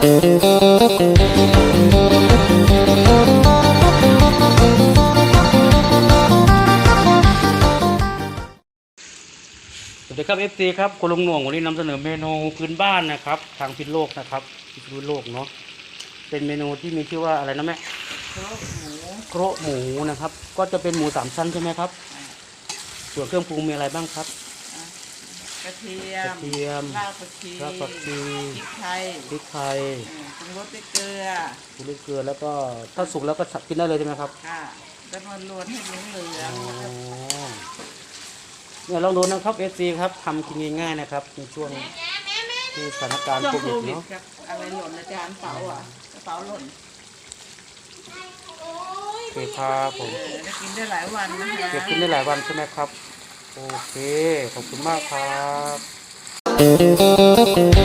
สวัสดีครับเอฟซีครับคุณลุงหน่วงวันนี้นำเสนอเมนูพื้นบ้านนะครับ ทางพิษโลกนะครับพิษโลกเนาะเป็นเมนูที่มีชื่อว่าอะไรนะแม่โครหมูโคระหมูนะครับ ก็จะเป็นหมูสามชั้นใช่ไหมครับ ส่วนเครื่องปรุงมีอะไรบ้างครับ กระเทียกระมเทียม รากผักชีรากผักชี พริกไทยพริกไทยเออปรุงรสด้วยเกลือพริกเกลือแล้วก็ถ้าสุกแล้วก็กินได้เลยใช่ไหมครับค่ะแล้วมันลวนให้เหลืองเหลืออ๋งอเนี่ยลองดูนะครับเอฟซีครับทำกินง่ายๆนะครับในช่วงที่สถานการณ์ช่วงโคโควิดวิดเนาะครับอะไรหล่นอาจารย์เป๋าอะกระเป๋าหล่นโอเคครับผมเออได้กินได้หลายวันนะคะเก็บกินได้หลายวันใช่ไหมครับ โอเค ขอบคุณมากครับ